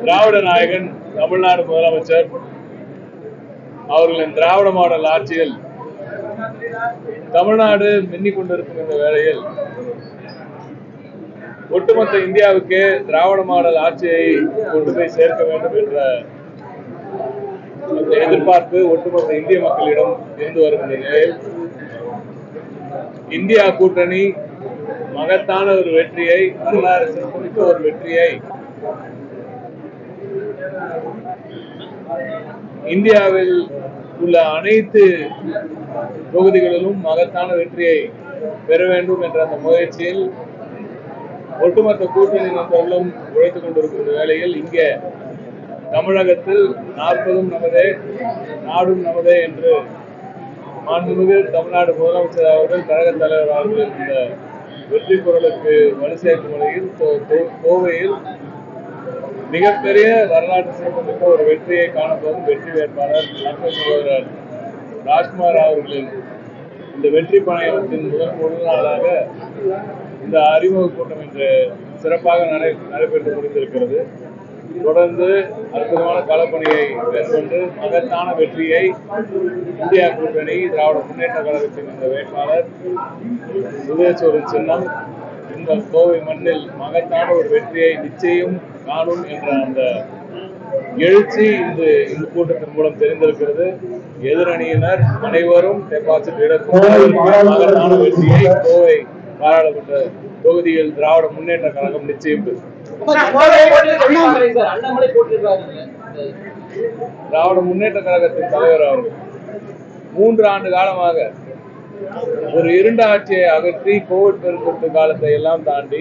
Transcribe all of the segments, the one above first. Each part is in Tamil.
திராவிட நாயகன் தமிழ்நாடு முதலமைச்சர் அவர்களின் திராவிட மாடல் ஆட்சியில் தமிழ்நாடு மின்னிக் கொண்டிருக்கின்ற வேளையில் ஒட்டுமொத்த இந்தியாவுக்கு திராவிட மாடல் ஆட்சியை கொண்டு போய் சேர்க்க வேண்டும் என்ற எதிர்பார்ப்பு ஒட்டுமொத்த இந்திய மக்களிடம் இருந்து வருகின்ற நிலையில் இந்தியா கூட்டணி மகத்தான ஒரு வெற்றியை வரலாறு குறித்த ஒரு வெற்றியை இந்தியாவில் உள்ள அனைத்து தொகுதிகளிலும் மகத்தான வெற்றியை பெற வேண்டும் என்ற அந்த முயற்சியில் ஒட்டுமொத்த கூட்டணி நண்பர்களும் உழைத்துக் கொண்டிருக்கின்ற வேளையில் இங்கே தமிழகத்தில் நாற்பதும் நமதே நாடும் நமதே என்று மாண்புமிகு தமிழ்நாடு முதலமைச்சர் அவர்கள் கழக தலைவர் அவர்கள் இந்த வெற்றி குரலுக்கு வலு சேர்க்கும் வகையில் கோவையில் மிகப்பெரிய வரலாற்று சிறப்புமிக்க ஒரு வெற்றியை காணப்போகும் வெற்றி வேட்பாளர் அன்பு சகோதரர் ராஜ்குமார் அவர்களின் இந்த வெற்றி பணையத்தின் முதல் முதல் நாளாக இந்த அறிமுக கூட்டம் இன்று சிறப்பாக நடை நடைபெற்று முடிந்திருக்கிறது. தொடர்ந்து அற்புதமான களப்பணியை மேற்கொண்டு மகத்தான வெற்றியை இந்தியா கூட்டணி திராவிட முன்னேற்ற கழகத்தின் இந்த வேட்பாளர் உதயசூரன் சின்னம் இந்த கோவை மண்ணில் மகத்தான ஒரு வெற்றியை நிச்சயம் காணும் என்ற அந்த எழுச்சி இந்த இந்த கூட்டத்தின் மூலம் தெரிந்திருக்கிறது. எதிரணியினர் அனைவரும் டெபாசிட் இழக்கும் மகத்தான வெற்றியை கோவை பாராளுமன்ற தொகுதியில் திராவிட முன்னேற்ற கழகம் நிச்சயம் பெறும். திராவிட முன்னேற்ற கழகத்தின் தலைவர் அவர்கள் மூன்று ஆண்டு காலமாக ஒரு இருண்ட ஆட்சியை அகற்றி கோவிட் பெருந்தொற்று காலத்தை எல்லாம் தாண்டி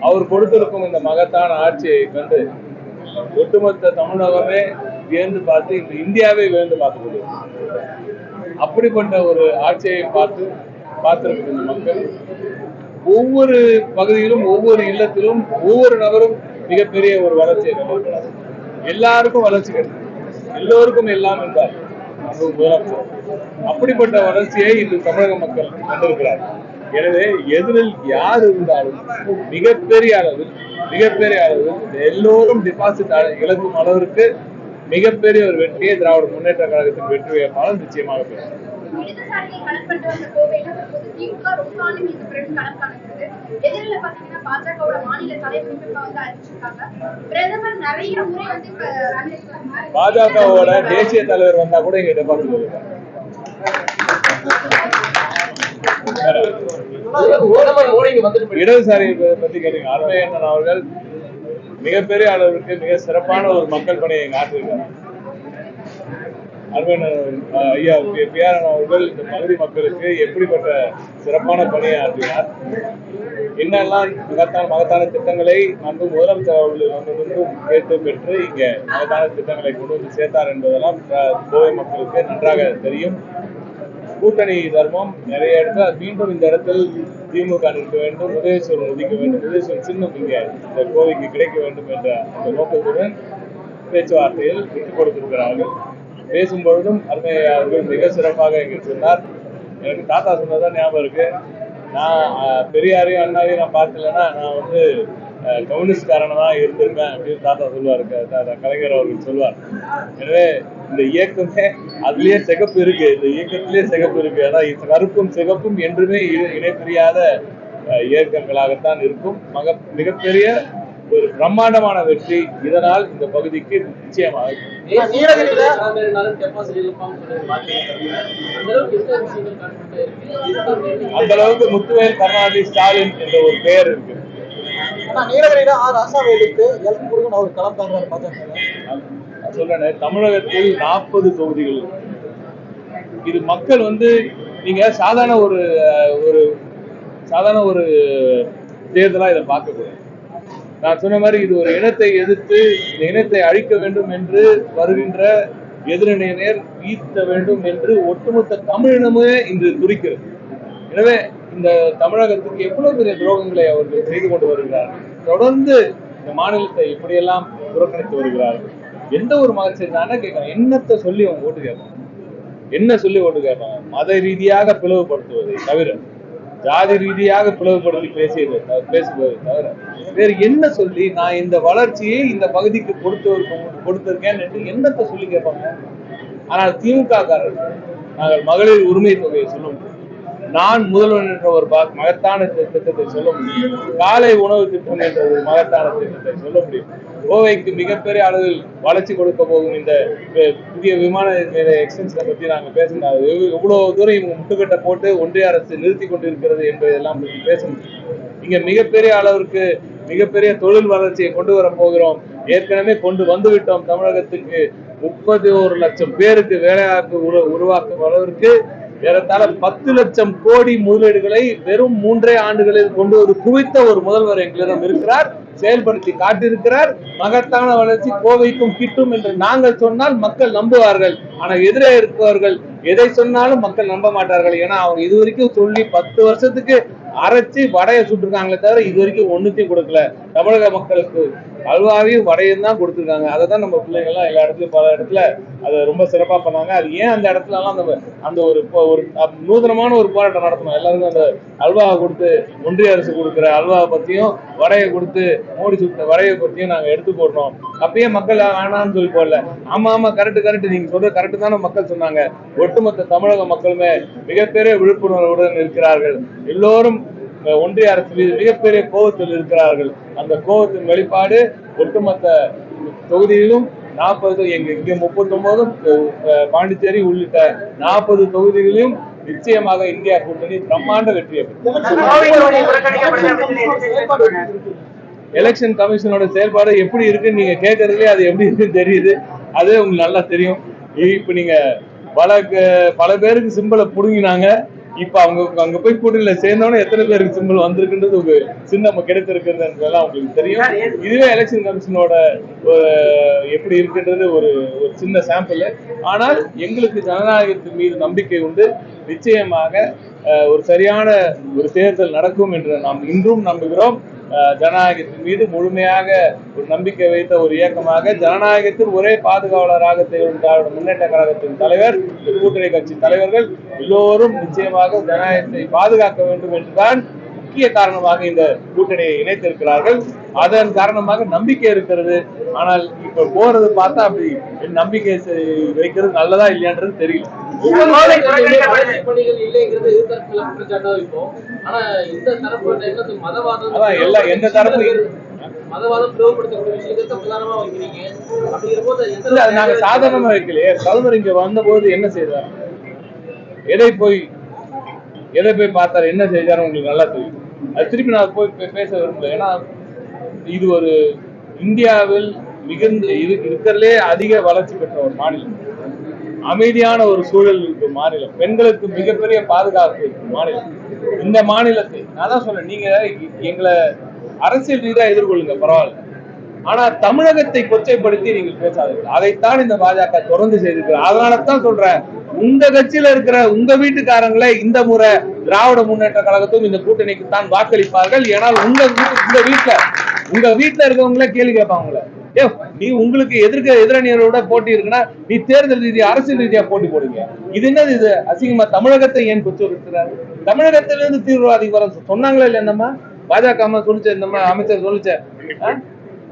அவர் கொடுத்திருக்கும் இந்த மகத்தான ஆட்சியை கண்டு ஒட்டுமொத்த தமிழகமே வியந்து பார்த்து இந்த இந்தியாவே வியந்து பார்க்கக்கூடிய அப்படிப்பட்ட ஒரு ஆட்சியை பார்த்து பார்த்திருக்கும் இந்த மக்கள் ஒவ்வொரு பகுதியிலும் ஒவ்வொரு இல்லத்திலும் ஒவ்வொரு நபரும் மிகப்பெரிய ஒரு வளர்ச்சியை கண்டிருக்கிறார். எல்லாருக்கும் வளர்ச்சி கிடைக்கும். எல்லோருக்கும் எல்லாம் என்றார் அப்படிப்பட்ட வளர்ச்சியை இன்று தமிழக மக்கள் கண்டிருக்கிறார். எனவே எதிரில் யார் இருந்தாலும் மிகப்பெரிய அளவில் மிகப்பெரிய அளவில் எல்லோரும் டிபாசிட் இழக்கும் அளவிற்கு மிகப்பெரிய ஒரு வெற்றியை திராவிட முன்னேற்ற கழகத்தின் வெற்றி வேட்பாளர் நிச்சயமாக பெறும் இடதுசாரியை களப்பட்டு வந்த கோவையில தற்போது திமுக ரொம்ப ஆண்டுகளுக்கு பிறகு களம் காணுகிறது எதிரில பாத்தீங்கன்னா பாஜகவோட மாநில தலைவர் இப்ப வந்து அறிவிச்சிருக்காங்க. பிரதமர் நிறைய முறை வந்து இப்ப பாஜகவோட தேசிய தலைவர் வந்தா கூட எங்க டெபாசிட் இருக்காங்க இடதுசாரி பத்தி கேட்டீங்க. அருமையண்ணன் அவர்கள் மிகப்பெரிய அளவிற்கு மிக சிறப்பான ஒரு மக்கள் பணியை இங்க ஆற்றிருக்காங்க அருமையண்ணன் அஹ், ஐயா பிஆர்என் அவர்கள் இந்த பகுதி மக்களுக்கு எப்படிப்பட்ட சிறப்பான பணியை என்னெல்லாம் மகத்தான மகத்தான திட்டங்களை அன்பு முதலமைச்சர் அவர்களிடமிருந்தும் கேட்டு பெற்று இங்கே மகத்தான திட்டங்களை கொண்டு வந்து சேர்த்தார் என்பதெல்லாம் கோவை மக்களுக்கு நன்றாக தெரியும். கூட்டணி தர்மம் நிறைய இடத்துல மீண்டும் இந்த இடத்தில் திமுக நிற்க வேண்டும் உதயசூரன் ஒதுக்க வேண்டும் உதயசூரன் சின்னம் இங்க இந்த கோவைக்கு கிடைக்க வேண்டும் என்ற அந்த நோக்கத்துடன் பேச்சுவார்த்தையில் விட்டுக் கொடுத்திருக்கிறார்கள். பேசும் பொழுதும் அவர்கள் மிக சிறப்பாக இங்கு சொன்னார். எனக்கு தாத்தா சொன்னதான் ஞாபகம் இருக்கு. நான் பெரியாரையும் அண்ணாவையும் நான் பார்க்கலன்னா நான் வந்து அஹ், தான் இருந்திருப்பேன் அப்படின்னு தாத்தா சொல்லுவார். கலைஞர் அவர்கள் சொல்லுவார். எனவே இந்த இயக்கமே அதுலயே சிகப்பு இருக்கு. இந்த இயக்கத்திலேயே சிகப்பு இருக்கு. ஆனா கருப்பும் சிகப்பும் என்றுமே இணை- பிரியாத அஹ், இயக்கங்களாகத்தான் இருக்கும். மக மிகப்பெரிய ஒரு பிரம்மாண்டமான வெற்றி. இதனால் இந்த பகுதிக்கு நிச்சயமாக. அந்த அளவுக்கு முத்துவேல் கருணாநிதி ஸ்டாலின் என்ற ஒரு பெயர் இருக்கு. ஆனா நீலகிரியில ஆர் ராசாவை எதிர்த்து எல் முருகன் அவர் பாஜக. நான் சொல்றேன் தமிழகத்தில் நாற்பது தொகுதிகள். இது மக்கள் வந்து நீங்க சாதாரண ஒரு ஒரு சாதாரண ஒரு தேர்தலா இதை பார்க்க கூடாது நான் சொன்ன மாதிரி இது ஒரு இனத்தை எதிர்த்து இந்த இனத்தை அழிக்க வேண்டும் என்று வருகின்ற எதிரணியினர் வீழ்த்த வேண்டும் என்று ஒட்டுமொத்த தமிழினமே இன்று துடிக்கிறது. எனவே இந்த தமிழகத்துக்கு எவ்வளவு பெரிய துரோகங்களை அவர்கள் செய்து கொண்டு வருகிறார்கள்? தொடர்ந்து இந்த மாநிலத்தை இப்படியெல்லாம் புறக்கணித்து வருகிறார்கள். எந்த ஒரு மகன் தானே என்ன என்னத்தை சொல்லி அவங்க ஓட்டு கேட்பாங்க? என்ன சொல்லி ஓட்டு கேட்பாங்க? மத ரீதியாக பிளவுபடுத்துவதை தவிர. ஜாதி ரீதியாக பிளவுபடுத்தி பேசியது பேசுவது தவிர வேறு என்ன சொல்லி நான் இந்த வளர்ச்சியை இந்த பகுதிக்கு கொடுத்து கொடுத்திருக்கேன் என்று என்னத்தை சொல்லி கேட்பாங்க? ஆனால் திமுக காரர்கள் நாங்கள் மகளிர் உரிமை தொகையை சொல்ல முடியும் நான் முதல்வன் என்ற ஒரு மகத்தான திட்டத்தை சொல்ல முடியும். காலை உணவு திட்டம் என்ற ஒரு மகத்தான திட்டத்தை சொல்ல முடியும். கோவைக்கு மிகப்பெரிய அளவில் வளர்ச்சி கொடுக்க போகும் இந்த புதிய விமான நிலைய எக்ஸ்டென்ஷனை பற்றி நாங்கள் பேசணும். எவ்வளோ தூரம் இவங்க முட்டுக்கட்டை போட்டு ஒன்றிய அரசு நிறுத்தி கொண்டிருக்கிறது என்பதெல்லாம் பற்றி பேச முடியும். மிகப்பெரிய அளவிற்கு மிகப்பெரிய தொழில் வளர்ச்சியை கொண்டு வர போகிறோம். ஏற்கனவே கொண்டு வந்துவிட்டோம் தமிழகத்துக்கு முப்பத்தி ஒரு லட்சம் பேருக்கு வேலைவாய்ப்பு உருவாக்கும் அளவிற்கு ஏறத்தாழ பத்து லட்சம் கோடி முதலீடுகளை வெறும் மூன்றே ஆண்டுகளில் கொண்டு வந்து குவித்த ஒரு முதல்வர் எங்களிடம் இருக்கிறார் செயல்படுத்தி காட்டியிருக்கிறார். மகத்தான வளர்ச்சி கோவைக்கும் கிட்டும் என்று நாங்கள் சொன்னால் மக்கள் நம்புவார்கள். ஆனால் எதிரே இருப்பவர்கள் எதை சொன்னாலும் மக்கள் நம்ப மாட்டார்கள். ஏன்னா அவங்க இது வரைக்கும் சொல்லி பத்து வருஷத்துக்கு அரைச்சி வடையை சுட்டுருக்காங்களே தவிர இது வரைக்கும் ஒண்ணுத்தையும் கொடுக்கல. தமிழக மக்களுக்கு அல்வாவையும் வடையும் தான் கொடுத்துருக்காங்க. அதை தான் நம்ம பிள்ளைங்கள்லாம் எல்லா இடத்துலையும் பல இடத்துல அதை ரொம்ப சிறப்பாக பண்ணாங்க. அது ஏன் அந்த இடத்துலலாம் அந்த அந்த ஒரு இப்போ ஒரு நூதனமான ஒரு போராட்டம் நடத்தணும். எல்லாருக்கும் அந்த அல்வாவை கொடுத்து ஒன்றிய அரசு கொடுக்குற அல்வாவை பற்றியும் வடையை கொடுத்து மோடி சுத்த வடையை பற்றியும் நாங்கள் எடுத்து போடுறோம் அப்பயே மக்கள் வேணாம்னு சொல்லி போடல. ஆமாம் ஆமாம் கரெக்ட் கரெக்டு. நீங்கள் சொல்கிற கரெக்டு தானே மக்கள் சொன்னாங்க. ஒட்டுமொத்த தமிழக மக்களுமே மிகப்பெரிய விழிப்புணர்வுடன் இருக்கிறார்கள். எல்லோரும் ஒன்றிய அரசு மீது மிகப்பெரிய கோபத்தில் இருக்கிறார்கள். அந்த கோபத்தின் வெளிப்பாடு ஒட்டுமொத்த தொகுதியிலும் நாற்பது எங்க முப்பத்தி முப்பத்தொன்பதும் பாண்டிச்சேரி உள்ளிட்ட நாற்பது தொகுதிகளிலும் நிச்சயமாக இந்தியா கூட்டணி பிரம்மாண்ட வெற்றியை எலெக்ஷன் கமிஷனோட செயல்பாடு எப்படி இருக்குன்னு நீங்க கேட்கறதுலயே அது எப்படி இருக்குன்னு தெரியுது. அதே உங்களுக்கு நல்லா தெரியும். இப்ப நீங்க பல பல பேருக்கு சிம்பிளை புடுங்கினாங்க. இப்ப அவங்க அங்க போய் கூட்டணியில சேர்ந்தவொடனே எத்தனை பேருக்கு சிம்பிள் வந்திருக்குன்றது ஒரு சின்னம் கிடைத்திருக்குன்றதெல்லாம் உங்களுக்கு தெரியும். இதுவே எலெக்ஷன் கமிஷனோட எப்படி இருக்குன்றது ஒரு ஒரு சின்ன சாம்பிள் ஆனால் எங்களுக்கு ஜனநாயகத்தின் மீது நம்பிக்கை உண்டு. நிச்சயமாக ஒரு சரியான ஒரு தேர்தல் நடக்கும் என்று நாம் இன்றும் நம்புகிறோம். ஜனநாயகத்தின் மீது முழுமையாக ஒரு நம்பிக்கை வைத்த ஒரு இயக்கமாக ஜனநாயகத்தின் ஒரே பாதுகாவலராக திகழும் திராவிட முன்னேற்ற கழகத்தின் தலைவர் கூட்டணி கட்சி தலைவர்கள் எல்லோரும் நிச்சயமாக ஜனநாயகத்தை பாதுகாக்க வேண்டும் என்றுதான் முக்கிய காரணமாக இந்த கூட்டணியை இணைத்திருக்கிறார்கள். அதன் காரணமாக நம்பிக்கை இருக்கிறது. ஆனால் இப்ப போறது பார்த்தா அப்படி நம்பிக்கை வைக்கிறது நல்லதா இல்லையான்றது தெரியல. எந்த தரப்பு நாங்க சாதாரணமா வைக்கலையே. பிரதமர் இங்க வந்தபோது என்ன செய்தார்? எதை போய் எதை போய் பார்த்தார்? என்ன செய்தார்? உங்களுக்கு நல்லா தெரியும். அது திருப்பி நான் போய் பேச விரும்பல. ஏன்னா இது ஒரு இந்தியாவில் மிகுந்த இது இருக்கிறதுலே அதிக வளர்ச்சி பெற்ற ஒரு மாநிலம். அமைதியான ஒரு சூழல் இருக்கு மாநிலம். பெண்களுக்கு மிகப்பெரிய பாதுகாப்பு இருக்கு மாநிலம். இந்த மாநிலத்தை நான் தான் சொல்றேன் நீங்க எங்களை அரசியல் ரீதியா எதிர்கொள்ளுங்க பரவாயில்ல. ஆனா தமிழகத்தை கொச்சைப்படுத்தி நீங்கள் பேசாதீர்கள். அதைத்தான் இந்த பாஜக தொடர்ந்து செய்திருக்கு அதனால தான் சொல்றேன் உங்க கட்சியில இருக்கிற உங்க வீட்டுக்காரங்களே இந்த முறை திராவிட முன்னேற்ற கழகத்தும் இந்த கூட்டணிக்கு தான் வாக்களிப்பார்கள். ஏனால் உங்க உங்க வீட்டுல உங்க வீட்டுல இருக்கவங்களே கேள்வி கேட்பாங்களே ஏ நீ உங்களுக்கு எதிர்க்க எதிரணியரோட போட்டி இருக்குன்னா நீ தேர்தல் ரீதியா அரசியல் ரீதியா போட்டி போடுங்க. இது என்னது இது? அசிங்கமா? தமிழகத்தை ஏன் கொச்சுறுத்துறாரு தமிழகத்திலிருந்து தீவிரவாதி வர சொன்னாங்களா இல்ல என்னம்மா பாஜக அம்மா சொல்லிச்சு இந்த மாதிரி அமைச்சர் சொல்லிச்சே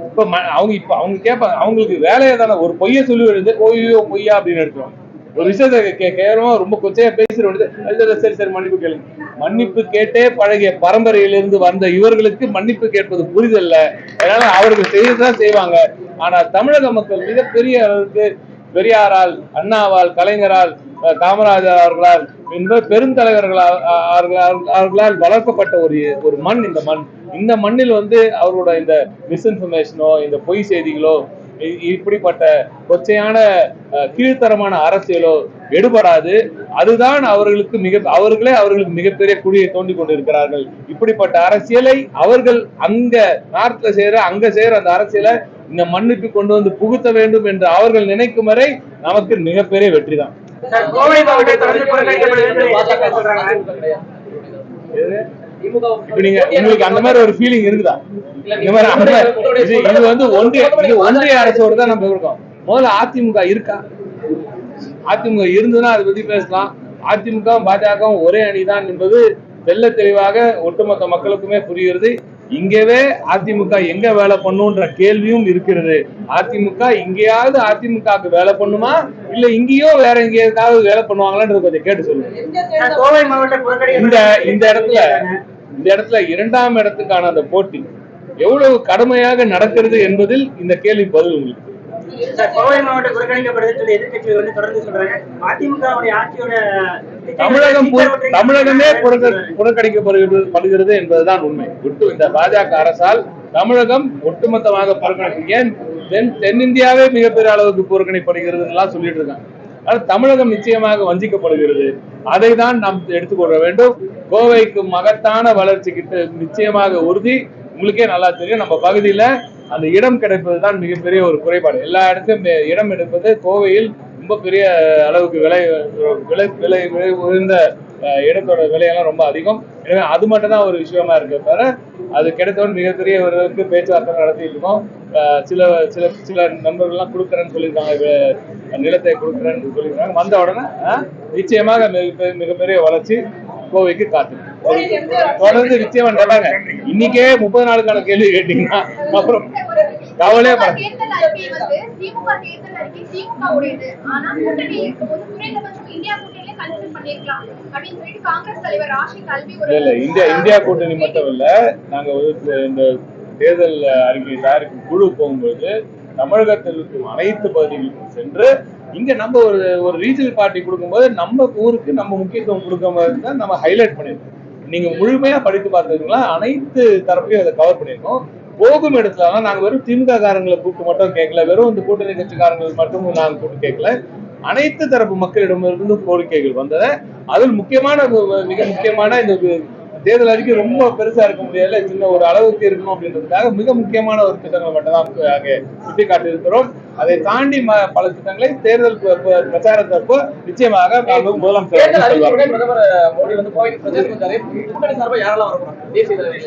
இப்ப அவங்க இப்ப அவங்க கேட்பாங்க அவங்களுக்கு வேலையை தானே ஒரு பொய்ய சொல்லி வருது பொய்யோ பொய்யா அப்படின்னு எடுத்துருவாங்க. ஒரு விஷயத்த கேவலமா ரொம்ப கொச்சையா பேசுற வேண்டியது சரி, சரி மன்னிப்பு கேளுங்க மன்னிப்பு கேட்டே பழகிய பரம்பரையிலிருந்து வந்த இவர்களுக்கு மன்னிப்பு கேட்பது புரிதல்ல. அதனால அவர்கள் செய்யதான் செய்வாங்க. ஆனா தமிழக மக்கள் மிகப்பெரிய அளவுக்கு பெரியாரால் அண்ணாவால் கலைஞரால் காமராஜர் அவர்களால் பெருந்தலைவர்களால் அவர்களால் வளர்க்கப்பட்ட ஒரு ஒரு மண் இந்த மண். இந்த மண்ணில் வந்து அவரோட இந்த மிஸ்இன்ஃபர்மேஷனோ இந்த பொய் செய்திகளோ இப்படிப்பட்ட கொச்சையான கீழ்த்தரமான அரசியலோ எடுபடாது. அதுதான் அவர்களுக்கு மிக அவர்களே அவர்களுக்கு மிகப்பெரிய குழியை தோண்டி கொண்டிருக்கிறார்கள். இப்படிப்பட்ட அரசியலை அவர்கள் அங்க நார்த்ல செய்யற அங்க செய்யற அந்த அரசியலை இந்த மண்ணுக்கு கொண்டு வந்து புகுத்த வேண்டும் என்று அவர்கள் நினைக்கும் வரை நமக்கு மிகப்பெரிய வெற்றி தான். கோவை மாவட்டம் நீங்க உங்களுக்கு அந்த மாதிரி ஒரு ஃபீலிங் இருக்குதா? இந்த மாதிரி இது வந்து ஒன்றிய இது ஒன்றிய அரசோட தான் நம்ம இருக்கோம். முதல்ல அதிமுக இருக்கா? அதிமுக இருந்ததுன்னா அதை பத்தி பேசலாம். அதிமுக பாஜகவும் ஒரே அணிதான் என்பது தெள்ள தெளிவாக ஒட்டுமொத்த மக்களுக்குமே புரிகிறது. இங்கவே அதிமுக எங்க வேலை பண்ணுன்ற கேள்வியும் இருக்கிறது. அதிமுக இங்கேயாவது அதிமுகவுக்கு வேலை பண்ணுமா? இல்ல இங்கேயோ வேற எங்கேயாவது வேலை பண்ணுவாங்களான்றது கொஞ்சம் கேட்டு சொல்லுங்க. இந்த இந்த இடத்துல இந்த இடத்துல இரண்டாம் இடத்துக்கான அந்த போட்டி எவ்வளவு கடுமையாக நடக்கிறது என்பதில் இந்த கேள்வி பதில் உங்களுக்கு. சார், கோவை மாவட்டம் புறக்கணிக்கப்படுதுன்னு சொல்லி எதிர்க்கட்சிகள் வந்து தொடர்ந்து சொல்றாங்க. அதிமுகவுடைய ஆட்சியோட தமிழகம் புறக்கணிக்கப்படுகிறது படுகிறது என்பதுதான் உண்மை. ஒட்டு இந்த பாஜக அரசால் தமிழகம் ஒட்டுமொத்தமாக புறக்கணிப்பு ஏன் தென் தென்னிந்தியாவே மிகப்பெரிய அளவுக்கு புறக்கணிப்படுகிறது எல்லாம் சொல்லிட்டு இருக்காங்க. ஆனால் தமிழகம் நிச்சயமாக வஞ்சிக்கப்படுகிறது. அதை தான் நாம் எடுத்துக்கொள்ள வேண்டும். கோவைக்கு மகத்தான வளர்ச்சி கிட்ட நிச்சயமாக உறுதி. உங்களுக்கே நல்லா தெரியும் நம்ம பகுதியில அந்த இடம் கிடைப்பது தான் மிகப்பெரிய ஒரு குறைபாடு. எல்லா இடத்தையும் இடம் எடுப்பது கோவையில் ரொம்ப பெரிய அளவுக்கு விலை விலை விலை விலை உயர்ந்த இடத்தோட விலையெல்லாம் ரொம்ப அதிகம். எனவே அது மட்டும் தான் ஒரு விஷயமா இருக்கு தவிர அது கிடைத்தவன் மிகப்பெரிய ஒரு பேச்சுவார்த்தை நடத்திட்டு இருக்கோம். சில சில சில நண்பர்கள்லாம் கொடுக்குறேன்னு சொல்லியிருக்காங்க நிலத்தை கொடுக்குறேன்னு சொல்லியிருக்காங்க. வந்த உடனே நிச்சயமாக மிக- மிகப்பெரிய வளர்ச்சி கோவைக்கு காத்து தொடர்ந்து நிச்சயமா நடங்க. இன்னைக்கே முப்பது நாளுக்கான கேள்வி கேட்டீங்கன்னா அப்புறம் கவலையே பட இந்தியா இந்தியா கூட்டணி மட்டும் இல்ல நாங்க வந்து இந்த தேர்தல் அறிக்கை தயாரிக்கும் குழு போகும்போது தமிழகத்தில் இருக்கும் அனைத்து பகுதிகளுக்கும் சென்று இங்க நம்ம ஒரு ஒரு ரீஜனல் பார்ட்டி கொடுக்கும்போது நம்ம ஊருக்கு நம்ம முக்கியத்துவம் கொடுக்கும்போது தான் நம்ம ஹைலைட் பண்ணிருக்கோம் நீங்க முழுமையா படித்து பார்த்ததுங்களா அனைத்து தரப்பையும் அதை கவர் பண்ணியிருக்கோம். போகும் இடத்துல நாங்க வெறும் திமுக காரங்களை கூப்பிட்டு மட்டும் கேட்கல. வெறும் இந்த கூட்டணி கட்சிக்காரங்களை மட்டும் நாங்க கூப்பிட்டு கேட்கல. அனைத்து தரப்பு மக்களிடமிருந்து கோரிக்கைகள் வந்தது. அதில் முக்கியமான மிக முக்கியமான இந்த தேர்தல் அறிக்கை ரொம்ப பெருசா இருக்க முடியல சின்ன ஒரு அளவுக்கு இருக்கணும் அப்படின்றதுக்காக மிக முக்கியமான ஒரு திட்டங்களை மட்டும் தான் அங்கே சுட்டி காட்டியிருக்கிறோம் அதை தாண்டி பல திட்டங்களை தேர்தல் பிரச்சாரத்தப்போ நிச்சயமாக முதலமைச்சர்